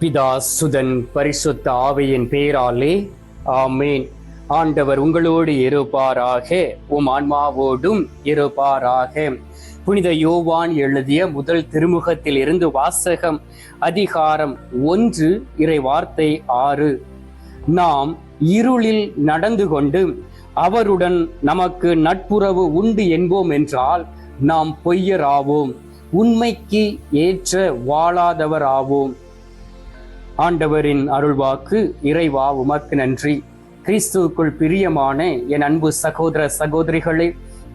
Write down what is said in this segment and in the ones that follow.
பிதா சுதன் பரிசுத்த ஆவையின் பேராலே ஆமேன். ஆண்டவர் உங்களோடு இருப்பாராக உம் ஆன்மாவோடும் இருப்பாராக. புனித யோவான் எழுதிய முதல் திருமுகத்தில் இருந்து வாசகம் அதிகாரம் ஒன்று இறை வார்த்தை ஆறு. நாம் இருளில் நடந்து கொண்டு அவருடன் நமக்கு நட்புறவு உண்டு என்போம் என்றால் நாம் பொய்யராவோம் உண்மைக்கு ஏற்ற வாழாதவராவோம். ஆண்டவரின் அருள்வாக்கு இறைவா உமக்கு நன்றி. கிறிஸ்துவுக்குள் பிரியமான என் அன்பு சகோதர சகோதரிகளே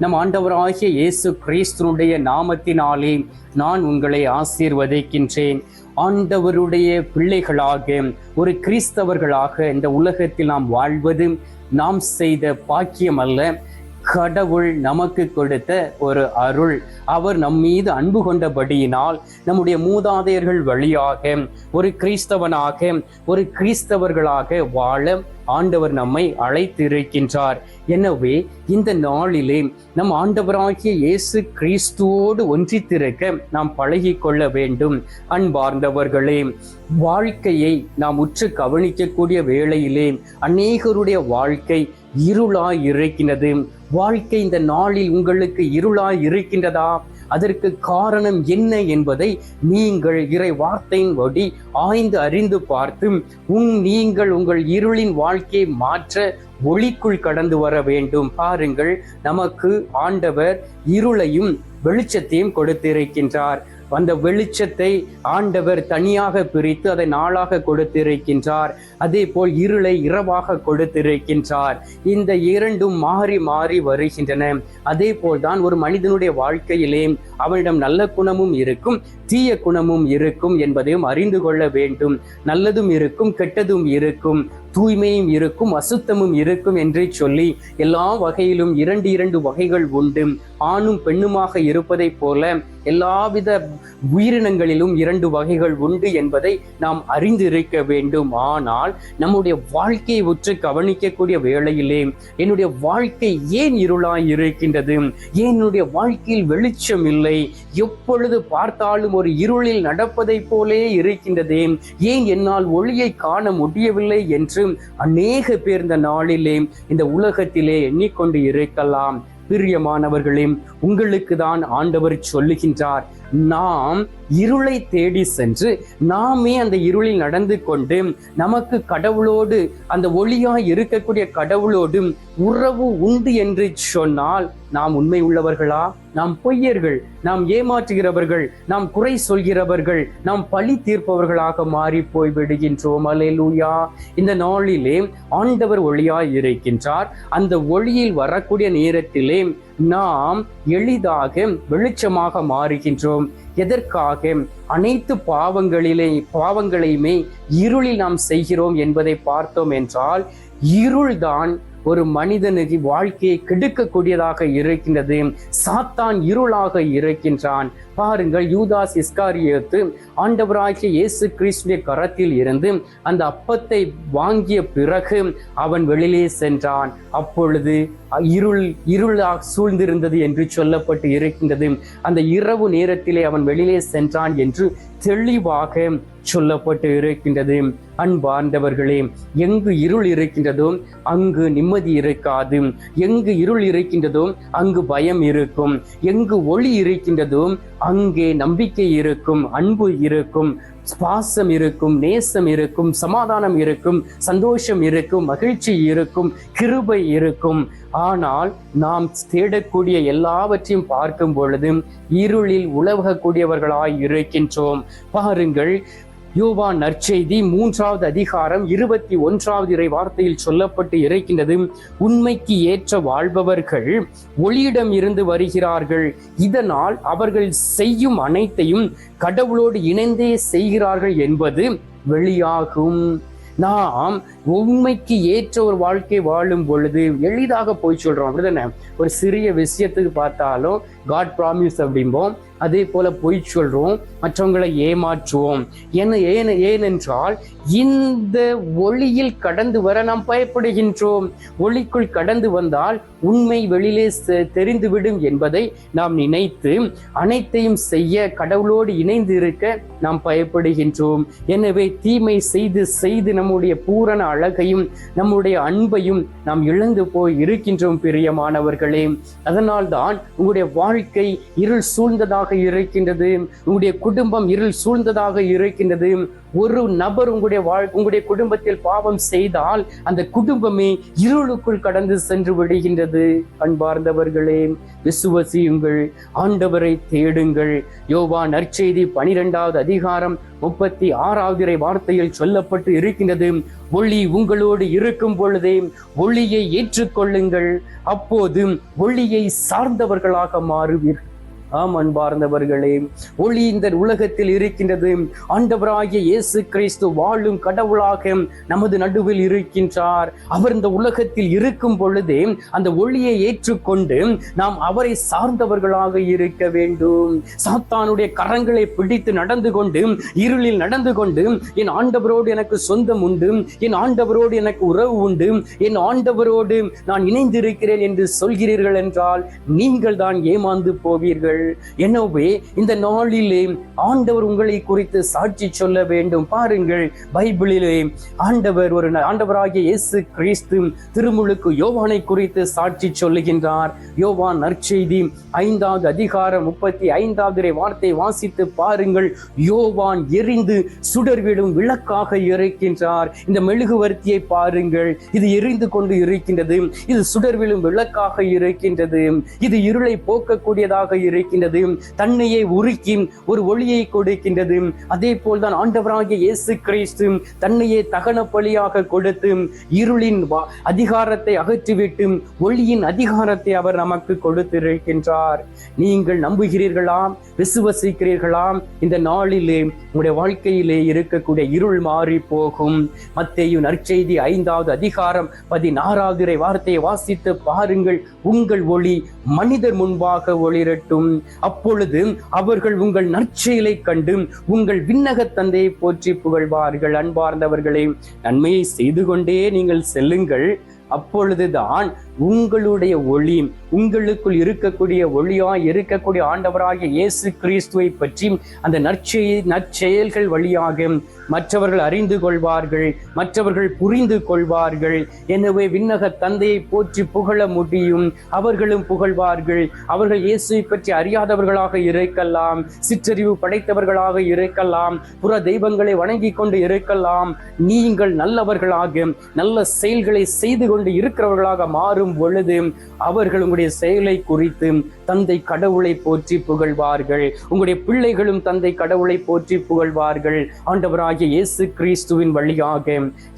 நம் ஆண்டவராகிய இயேசு கிறிஸ்துனுடைய நாமத்தினாலே நான் உங்களை ஆசீர்வதிக்கின்றேன். ஆண்டவருடைய பிள்ளைகளாக ஒரு கிறிஸ்தவர்களாக இந்த உலகத்தில் நாம் வாழ்வது நாம் செய்த பாக்கியம் அல்ல கடவுள் நமக்கு கொடுத்த ஒரு அருள். அவர் நம் மீது அன்பு கொண்டபடியினால் நம்முடைய மூதாதையர்கள் வழியாக ஒரு கிறிஸ்தவனாக ஒரு கிறிஸ்தவர்களாக வாழ ஆண்டவர் நம்மை அழைத்திருக்கின்றார். எனவே இந்த நாளிலே நம் ஆண்டவராகிய இயேசு கிறிஸ்துவோடு ஒன்றித்திருக்க நாம் பழகி கொள்ள வேண்டும். அன்பார்ந்தவர்களே வாழ்க்கையை நாம் உற்று கவனிக்கக்கூடிய வேளையிலே அநேகருடைய வாழ்க்கை இருளாய் இருக்கின்றது. வாழ்க்கை இந்த நாளில் உங்களுக்கு இருளாய் இருக்கின்றதா? அதற்கு காரணம் என்ன என்பதை நீங்கள் இறை வார்த்தையின்படி ஆய்ந்து அறிந்து பார்த்து உங் நீங்கள் உங்கள் இருளின் வாழ்க்கையை மாற்ற ஒளிக்குள் கடந்து வர வேண்டும். பாருங்கள் நமக்கு ஆண்டவர் இருளையும் வெளிச்சத்தையும் கொடுத்திருக்கின்றார். அந்த வெளிச்சத்தை ஆண்டவர் தனியாக பிரித்து அதை நாளாக கொடுத்திருக்கின்றார். அதே போல் இருளை இரவாக கொடுத்திருக்கின்றார். இந்த இரண்டும் மாறி மாறி வருகின்றன. அதே போல்தான் ஒரு மனிதனுடைய வாழ்க்கையிலே அவளிடம் நல்ல குணமும் இருக்கும் தீய குணமும் இருக்கும் என்பதையும் அறிந்து கொள்ள வேண்டும். நல்லதும் இருக்கும் கெட்டதும் இருக்கும் தூய்மையும் இருக்கும் அசுத்தமும் இருக்கும் என்று சொல்லி எல்லா வகையிலும் இரண்டு இரண்டு வகைகள் உண்டு. ஆணும் பெண்ணுமாக இருப்பதைப் போல எல்லாவித உயிரினங்களிலும் இரண்டு வகைகள் உண்டு என்பதை நாம் அறிந்திருக்க வேண்டும். ஆனால் நம்முடைய வாழ்க்கையை உற்று கவனிக்கக்கூடிய வேளையிலே என்னுடைய வாழ்க்கை ஏன் இருளாய் இருக்கின்றது? ஏன் என்னுடைய வாழ்க்கையில் வெளிச்சம் இல்லை? எப்பொழுது பார்த்தாலும் ஒரு இருளில் நடப்பதைப் போலே இருக்கின்றதே. ஏன் என்னால் ஒளியை காண முடியவில்லை என்று அநேக பேர் இந்த நாளிலே இந்த உலகத்திலே எண்ணிக்கொண்டு இருக்கலாம். பிரியமானவர்களே உங்களுக்கு தான் ஆண்டவர் சொல்லுகின்றார். நாம் இருளை தேடி சென்று நாமே அந்த இருளில் நடந்து கொண்டு நமக்கு கடவுளோடு அந்த ஒளியாய் இருக்கக்கூடிய கடவுளோடு உறவு உண்டு என்று சொன்னால் நாம் உண்மை உள்ளவர்களா? நாம் பொய்யர்கள் நாம் ஏமாற்றுகிறவர்கள் நாம் குறை சொல்கிறவர்கள் நாம் பழி தீர்ப்பவர்களாக மாறி போய் விடுகின்றோம் அலேலூயா இந்த நாளிலே ஆண்டவர் ஒளியாய் இருக்கின்றார். அந்த ஒளியில் வரக்கூடிய நேரத்திலே நாம் எளிதாக வெளிச்சமாக மாறுகின்றோம். எதற்காக அனைத்து பாவங்களிலே பாவங்களையுமே இருளில் நாம் செய்கிறோம் என்பதை பார்த்தோம் என்றால் இருள்தான் ஒரு மனிதனுக்கு வாழ்க்கையை கெடுக்கக்கூடியதாக இருக்கின்றது. சாத்தான் இருளாக இருக்கின்றான். பாருங்கள் யூதாஸ் இஸ்காரியத்து ஆண்டவராகிய இயேசு கிறிஸ்துடைய கரத்தில் இருந்து அந்த அப்பத்தை வாங்கிய பிறகு அவன் வெளியிலே சென்றான். அப்பொழுது இருள் இருளாக சூழ்ந்திருந்தது என்று சொல்லப்பட்டு இருக்கின்றது. அந்த இரவு நேரத்திலே அவன் வெளியிலே சென்றான் என்று தெளிவாக சொல்லப்பட்டு இருக்கின்றது. அன்பார்ந்தவர்களே எங்கு இருள் இருக்கின்றதோ அங்கு நிம்மதி இருக்காது. எங்கு இருள் இருக்கின்றதோ அங்கு பயம் இருக்கும். எங்கு ஒளி இருக்கின்றதோ அங்கே நம்பிக்கை இருக்கும் அன்பு இருக்கும் சுவாசம் இருக்கும் நேசம் இருக்கும் சமாதானம் இருக்கும் சந்தோஷம் இருக்கும் மகிழ்ச்சி இருக்கும் கிருபை இருக்கும். ஆனால் நாம் தேடக்கூடிய எல்லாவற்றையும் பார்க்கும் பொழுதும் இருளில் உலவகக்கூடியவர்களாய் இருக்கின்றோம். பாருங்கள் யூவா நற்செய்தி மூன்றாவது அதிகாரம் இருபத்தி ஒன்றாவது இறை வார்த்தையில் சொல்லப்பட்டு இறைக்கின்றது. உண்மைக்கு ஏற்ற வாழ்பவர்கள் ஒளியிடம் இருந்து வருகிறார்கள். இதனால் அவர்கள் செய்யும் அனைத்தையும் கடவுளோடு இணைந்தே செய்கிறார்கள் என்பது வெளியாகும். நாம் உண்மைக்கு ஏற்ற ஒரு வாழ்க்கை வாழும் பொழுது எளிதாக போய் சொல்றோம். அப்படிதானே? ஒரு சிறிய விஷயத்துக்கு பார்த்தாலும் காட் ப்ராமிஸ் அப்படிம்போம் அதே போல பொய் சொல்றோம் மற்றவங்களை ஏமாற்றுவோம். என்ன ஏன் ஏனென்றால் இந்த ஒளியில் கடந்து வர நாம் பயப்படுகின்றோம். ஒளிக்குள் கடந்து வந்தால் உண்மை வெளியிலே தெரிந்துவிடும் என்பதை நாம் நினைத்து அனைத்தையும் செய்ய கடவுளோடு இணைந்து இருக்க நாம் பயப்படுகின்றோம். எனவே தீமை செய்து செய்து நம்முடைய பூரண அழகையும் நம்முடைய அன்பையும் நாம் இழந்து போய் இருக்கின்றோம் பிரியமானவர்களே. அதனால்தான் உங்களுடைய வாழ்க்கை இருள் சூழ்ந்ததாக இருக்கின்றது. உங்களுடைய குடும்பம் இருள் சூழ்ந்ததாக இருக்கின்றது. ஒரு நபர் உங்களுடைய வாழ் உங்களுடைய குடும்பத்தில் பாவம் செய்தால் அந்த குடும்பமே இருளுக்குள் கடந்து சென்று விடுகின்றது. அன்பார்ந்தவர்களே விசுவசியுங்கள். ஆண்டவரை தேடுங்கள். யோவா நற்செய்தி பனிரெண்டாவது அதிகாரம் முப்பத்தி ஆறாவது வார்த்தையில் சொல்லப்பட்டு இருக்கின்றது. ஒளி உங்களோடு இருக்கும் பொழுதே ஒளியை ஏற்றுக்கொள்ளுங்கள். அப்போது ஒளியை சார்ந்தவர்களாக மாறுவீர்கள். ஆம் அன்பார்ந்தவர்களே ஒளி இந்த உலகத்தில் இருக்கின்றது. ஆண்டவராகிய இயேசு கிறிஸ்து வாழும் கடவுளாக நமது நடுவில் இருக்கின்றார். அவர் இந்த உலகத்தில் இருக்கும் பொழுதே அந்த ஒளியை ஏற்றுக்கொண்டு நாம் அவரை சார்ந்தவர்களாக இருக்க வேண்டும். சாத்தானுடைய கரங்களை பிடித்து நடந்து கொண்டு இருளில் நடந்து கொண்டு என் ஆண்டவரோடு எனக்கு சொந்தம் உண்டு என் ஆண்டவரோடு எனக்கு உறவு உண்டு என் ஆண்டவரோடு நான் இணைந்திருக்கிறேன் என்று சொல்கிறீர்கள் என்றால் நீங்கள் தான் ஏமாந்து போவீர்கள். எனவே இந்த நாளிலே ஆண்டவர் உங்களை குறித்து சாட்சி சொல்ல வேண்டும். பாருங்கள் பைபிளிலே ஆண்டவர் ஒரு ஆண்டவராகிய இயேசு கிறிஸ்து திருமுழுக்கு யோவானை குறித்து சாட்சி சொல்லுகின்றார். யோவான் நற்செய்தி ஐந்தாவது அதிகாரம் முப்பத்தி ஐந்தாவது வார்த்தை வாசித்து பாருங்கள். யோவான் எரிந்து சுடர்விடும் விளக்காக இருக்கின்றார் இந்த மெழுகுவர்த்தியை பாருங்கள். இது எரிந்து கொண்டு இருக்கின்றது. இது சுடர்விடும் விளக்காக இருக்கின்றது இது இருளை போக்கக்கூடியதாக இருக்கின்றது தன்னையே உருக்கி ஒரு ஒளியை கொடுக்கின்றது அதே போல்தான் ஆண்டவராகிய இயேசு கிறிஸ்து தன்னையே தகன பலியாக கொடுத்து இருளின் அதிகாரத்தை அகற்றிவிட்டு ஒளியின் அதிகாரத்தை அவர் நமக்கு கொடுத்திருக்கின்றார். நீங்கள் நம்புகிறீர்களா? விசுவசிக்கிறீர்களா? இந்த நாளிலே உங்களுடைய வாழ்க்கையிலே இருக்கக்கூடிய இருள் மாறி போகும். மத்தையும் நற்செய்தி ஐந்தாவது அதிகாரம் பதினாறாவது வார்த்தையை வாசித்து பாருங்கள். உங்கள் ஒளி மனிதர் முன்பாக ஒளிரட்டும். அப்பொழுது அவர்கள் உங்கள் நற்செயலை கண்டு உங்கள் விண்ணக தந்தையை போற்றி புகழ்வார்கள். அன்பார்ந்தவர்களே நன்மையை செய்து கொண்டே நீங்கள் செல்லுங்கள். அப்பொழுதுதான் உங்களுடைய ஒளி உங்களுக்குள் இருக்கக்கூடிய ஒளியா இருக்கக்கூடிய ஆண்டவராகிய இயேசு கிறிஸ்துவை பற்றி அந்த நற்செய் நற்செயல்கள் வழியாக மற்றவர்கள் அறிந்து கொள்வார்கள் மற்றவர்கள் புரிந்து கொள்வார்கள். எனவே விண்ணக தந்தையை போற்றி புகழ முடியும். அவர்களும் புகழ்வார்கள். அவர்கள் இயேசுவை பற்றி அறியாதவர்களாக இருக்கலாம் சிற்றறிவு படைத்தவர்களாக இருக்கலாம் புற தெய்வங்களை வணங்கி கொண்டு இருக்கலாம். நீங்கள் நல்லவர்களாக நல்ல செயல்களை செய்து கொண்டு இருக்கிறவர்களாக மாறும் வரும் பொழுது அவர்கள் உங்களுடைய செயலை குறித்து தந்தை கடவுளை போற்றி புகழ்வார்கள். உங்களுடைய பிள்ளைகளும் தந்தை கடவுளை போற்றி புகழ்வார்கள். ஆண்டவராகிய இயேசு கிறிஸ்துவின் வழியாக.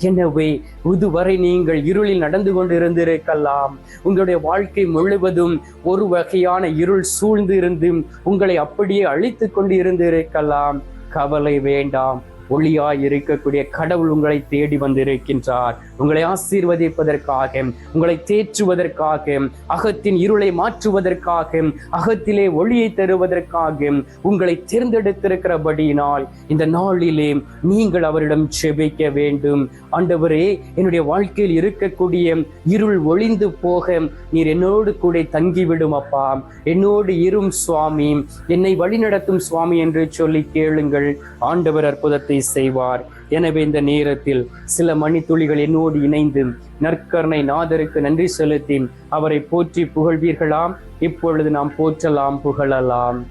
எனவே இதுவரை நீங்கள் இருளில் நடந்து கொண்டிருந்திருக்கலாம். உங்களுடைய வாழ்க்கை முழுவதும் ஒரு வகையான இருள் சூழ்ந்து இருந்து உங்களை அப்படியே அழித்து கொண்டு இருந்திருக்கலாம் கவலை வேண்டாம். ஒளியாய் இருக்கக்கூடிய கடவுள் உங்களை தேடி வந்திருக்கின்றார். உங்களை ஆசீர்வதிப்பதற்காக உங்களை தேற்றுவதற்காக அகத்தின் இருளை மாற்றுவதற்காக அகத்திலே ஒளியை தருவதற்காக உங்களை தேர்ந்தெடுத்திருக்கிறபடியினால் இந்த நாளிலே நீங்கள் அவரிடம் செபிக்க வேண்டும். ஆண்டவரே என்னுடைய வாழ்க்கையில் இருக்கக்கூடிய இருள் ஒளிந்து போக நீர் என்னோடு கூட தங்கிவிடும் அப்பா. என்னோடு இரும் சுவாமி. என்னை வழிநடத்தும் சுவாமி என்று சொல்லி கேளுங்கள். ஆண்டவர் அற்புதத்தை செய்வார். எனவே இந்த நேரத்தில் சில மணித்துளிகள் என்னோடு இணைந்து நற்கருணை நாதருக்கு நன்றி செலுத்தி அவரை போற்றி புகழ்வீர்களாம். இப்பொழுது நாம் போற்றலாம் புகழலாம்.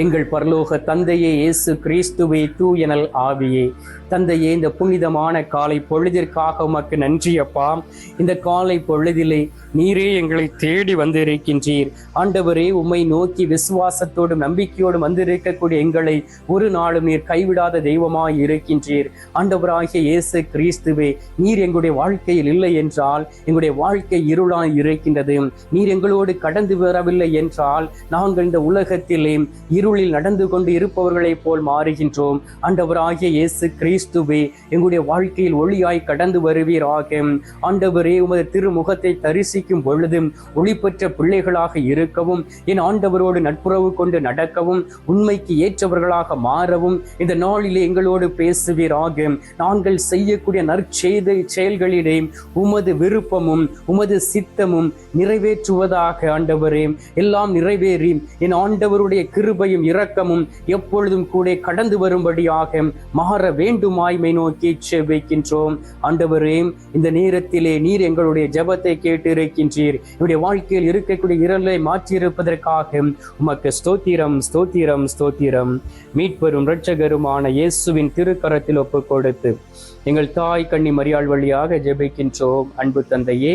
எங்கள் பரலோக தந்தையே இயேசு கிறிஸ்துவே தூயனல் ஆவியே. தந்தையே இந்த புனிதமான காலை பொழுதிற்காக உமக்கு நன்றி அப்பா. இந்த காலை பொழுதிலே நீரே எங்களை தேடி வந்திருக்கின்றீர். ஆண்டவரே உம்மை நோக்கி விசுவாசத்தோடும் நம்பிக்கையோடும் வந்திருக்கக்கூடிய எங்களை ஒரு நாளும் நீர் கைவிடாத தெய்வமாய் இருக்கின்றீர். ஆண்டவராகிய இயேசு கிறிஸ்துவே நீர் எங்களுடைய வாழ்க்கையில் இல்லை என்றால் எங்களுடைய வாழ்க்கை இருளாய் இருக்கின்றது. நீர் எங்களோடு கடந்து வரவில்லை என்றால் நாங்கள் இந்த உலகத்திலே இருளில் நடந்து கொண்டு இருப்பவர்களைப் போல் மாறுகின்றோம். ஆண்டவராகிய இயேசு கிறிஸ்துவே எங்களுடைய வாழ்க்கையில் ஒளியாய் கடந்து வருவீராக. ஆண்டவரே உமது திருமுகத்தை தரிசிக்கும் பொழுதும் ஒளிப்பெற்ற பிள்ளைகளாக இருக்கவும் என் ஆண்டவரோடு நட்புறவு கொண்டு நடக்கவும் உண்மைக்கு ஏற்றவர்களாக மாறவும் இந்த நாளிலே எங்களோடு பேசுவீராக. நாங்கள் செய்யக்கூடிய நற்செய்த செயல்களிலே உமது விருப்பமும் உமது சித்தமும் நிறைவேற்றுவதாக ஆண்டவரே. எல்லாம் நிறைவேறி என் ஆண்டவருடைய கிருபை கிருபையும் இரக்கமும் எப்பொழுதும் கூட கடந்து வரும்படியாக மாற வேண்டுமாய்மை நோக்கி செபிக்கின்றோம். ஆண்டவரே இந்த நேரத்திலே நீர் எங்களுடைய ஜபத்தை கேட்டு இருக்கின்றீர் என்னுடைய வாழ்க்கையில் இருக்கக்கூடிய இரலை மாற்றியிருப்பதற்காக உமக்கு ஸ்தோத்திரம் ஸ்தோத்திரம் ஸ்தோத்திரம். மீட்பெரும் இரட்சகருமான இயேசுவின் திருக்கரத்தில் ஒப்பு கொடுத்து எங்கள் தாய் கண்ணி மரியாள் வழியாக ஜெபிக்கின்றோம். அன்பு தந்தையே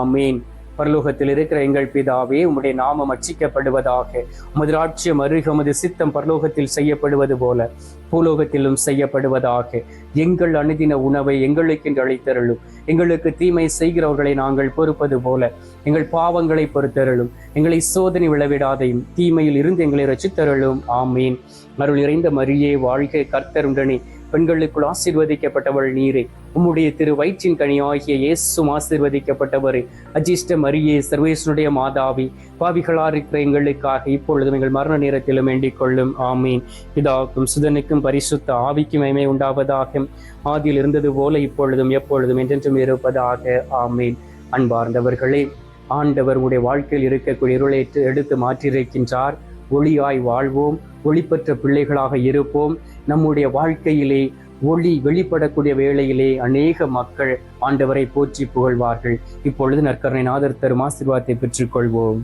ஆமீன். பரலோகத்தில் இருக்கிற எங்கள் பிதாவே உம்முடைய நாமம் அச்சிக்கப்படுவதாக. உமது ராட்சியம் அருக உமது சித்தம் பரலோகத்தில் செய்யப்படுவது போல பூலோகத்திலும் செய்யப்படுவதாக. எங்கள் அணுதின உணவை எங்களுக்கென்று அழைத்தருளும் எங்களுக்கு தீமை செய்கிறவர்களை நாங்கள் பொறுப்பது போல எங்கள் பாவங்களை பொறுத்தருளும். எங்களை சோதனை விளவிடாதையும் தீமையில் இருந்து எங்களை ரசித்தருளும் ஆமீன். அருள் நிறைந்த மரியே வாழ்க்கை கர்த்தருடனே. பெண்களுக்குள் ஆசீர்வதிக்கப்பட்டவள் நீரே. உம்முடைய திரு வயிற்றின் கனியாகிய இயேசும் ஆசீர்வதிக்கப்பட்டவரே. அஜிஷ்ட மரியே சர்வேசனுடைய மாதாவி பாவிகளாக இருக்கிற எங்களுக்காக இப்பொழுது எங்கள் மரண நேரத்திலும் வேண்டிக் கொள்ளும். ஆமீன். இதாகும் சுதனுக்கும் பரிசுத்த ஆவிக்கும் மகிமை உண்டாவதாக. ஆதியில் இருந்தது போல இப்பொழுதும் எப்பொழுதும் என்றென்றும் இருப்பதாக. ஆமீன். அன்பார்ந்தவர்களே ஆண்டவர் உடைய வாழ்க்கையில் இருக்கக்கூடிய இருளை எடுத்து மாற்றியிருக்கின்றார். ஒளியாய் வாழ்வோம். ஒளிப்பற்ற பிள்ளைகளாக இருப்போம். நம்முடைய வாழ்க்கையிலே ஒளி வெளிப்படக்கூடிய வேளையிலே அநேக மக்கள் ஆண்டவரை போற்றி புகழ்வார்கள். இப்பொழுது நற்கரணை நாதர் தரும் ஆசீர்வாதத்தை பெற்றுக்கொள்வோம்.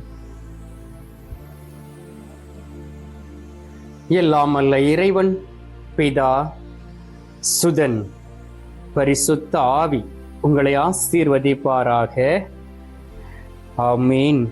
எல்லாம் அல்ல இறைவன் பிதா சுதன் பரிசுத்த ஆவி உங்களை ஆசீர்வதிப்பாராக. ஆமீன்.